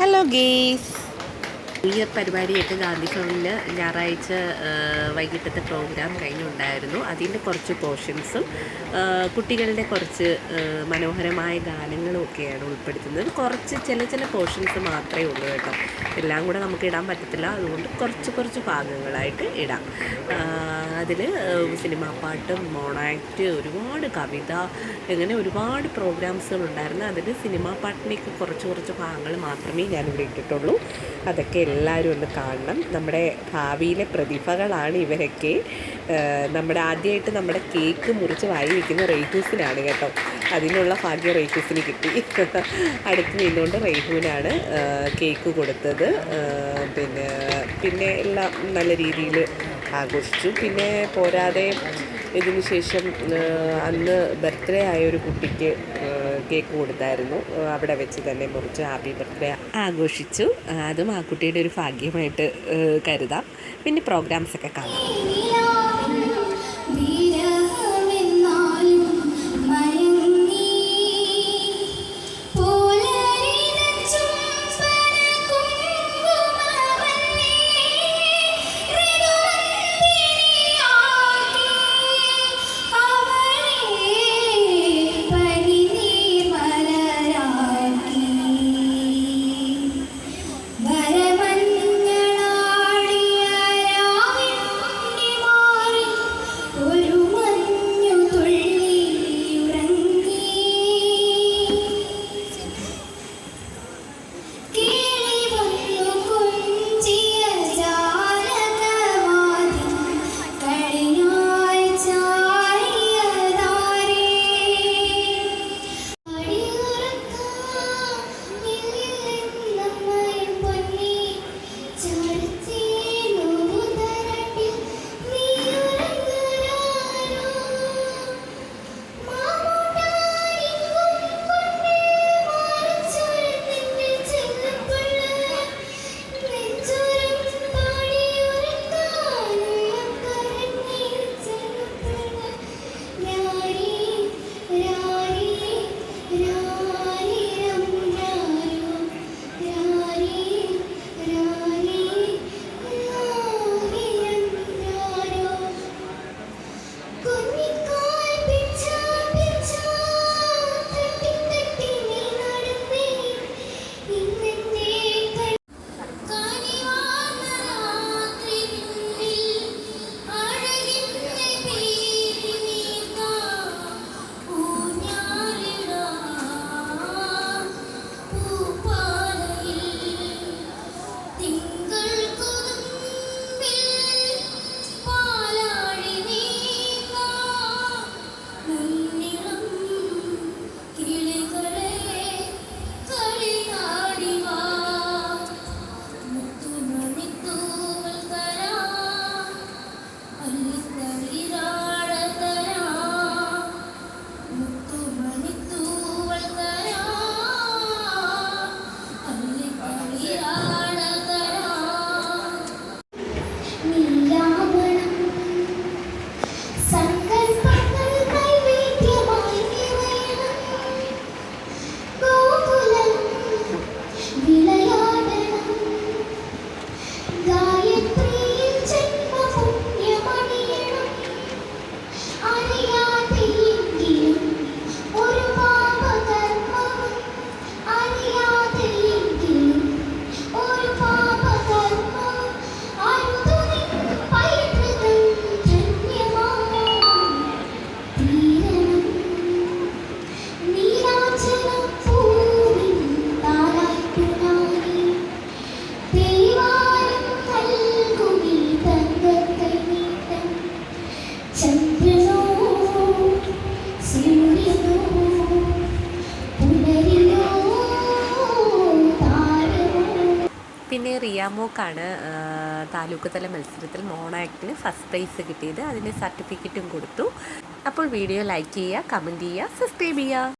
Hello guys ഈ പരിപാടിയൊക്കെ ഗാന്ധി ഭവനിൽ ഞായറാഴ്ച വൈകിട്ടത്തെ പ്രോഗ്രാം കഴിഞ്ഞുണ്ടായിരുന്നു. അതിന്റെ കുറച്ച് പോർഷൻസും കുട്ടികളുടെ കുറച്ച് മനോഹരമായ ഗാനങ്ങളും ഒക്കെയാണ് ഉൾപ്പെടുത്തുന്നത്. കുറച്ച് ചില ചില പോർഷൻസ് മാത്രമേ ഉള്ളൂ കേട്ടോ. എല്ലാം കൂടെ നമുക്ക് ഇടാൻ പറ്റത്തില്ല. അതുകൊണ്ട് കുറച്ച് കുറച്ച് ഭാഗങ്ങളായിട്ട് ഇടാം. അതിൽ സിനിമാ പാട്ടും മോണാക്റ്റ് ഒരുപാട് കവിത അങ്ങനെ ഒരുപാട് പ്രോഗ്രാംസുകൾ ഉണ്ടായിരുന്നു അതിൽ സിനിമാ പാട്ടിനേക്ക് കുറച്ച് കുറച്ച് ഭാഗങ്ങൾ മാത്രമേ ഞാനിവിടെ ഇട്ടിട്ടുള്ളൂ. അതൊക്കെ എല്ലാവരും ഒന്ന് കാണണം. നമ്മുടെ ഭാവിയിലെ പ്രതിഭകളാണ് ഇവരൊക്കെ. നമ്മുടെ ആദ്യമായിട്ട് നമ്മുടെ കേക്ക് മുറിച്ച് വായി വയ്ക്കുന്ന റേഹൂസിനാണ് കേട്ടോ. അതിനുള്ള ഭാഗ്യം റേഹൂസിന് കിട്ടി. അടുത്ത് നിന്നുകൊണ്ട് റേഹുവിനാണ് കേക്ക് കൊടുത്തത്. പിന്നെ പിന്നെ എല്ലാം നല്ല രീതിയിൽ ആഘോഷിച്ചു. പിന്നെ പോരാതെ ഇതിനുശേഷം അന്ന് ബർത്ത്ഡേ ആയ ഒരു കുട്ടിക്ക് കേക്ക് കൊടുത്തായിരുന്നു. അവിടെ വെച്ച് തന്നെ മുറിച്ച് ഹാപ്പി ബർത്ത്ഡേ ആഘോഷിച്ചു. അതും ആ കുട്ടിയുടെ ഒരു ഭാഗ്യമായിട്ട് കരുതാം. പിന്നെ പ്രോഗ്രാംസ് ഒക്കെ കാണാം. ആ, താലൂക്ക് തല മത്സരത്തിൽ മോണാക്ടിന് ഫസ്റ്റ് പ്രൈസ് കിട്ടിയത്. അതിന് സർട്ടിഫിക്കറ്റും കൊടുത്തു. അപ്പോൾ വീഡിയോ ലൈക്ക് ചെയ്യുക കമന്റ് ചെയ്യുക സബ്സ്ക്രൈബ് ചെയ്യുക.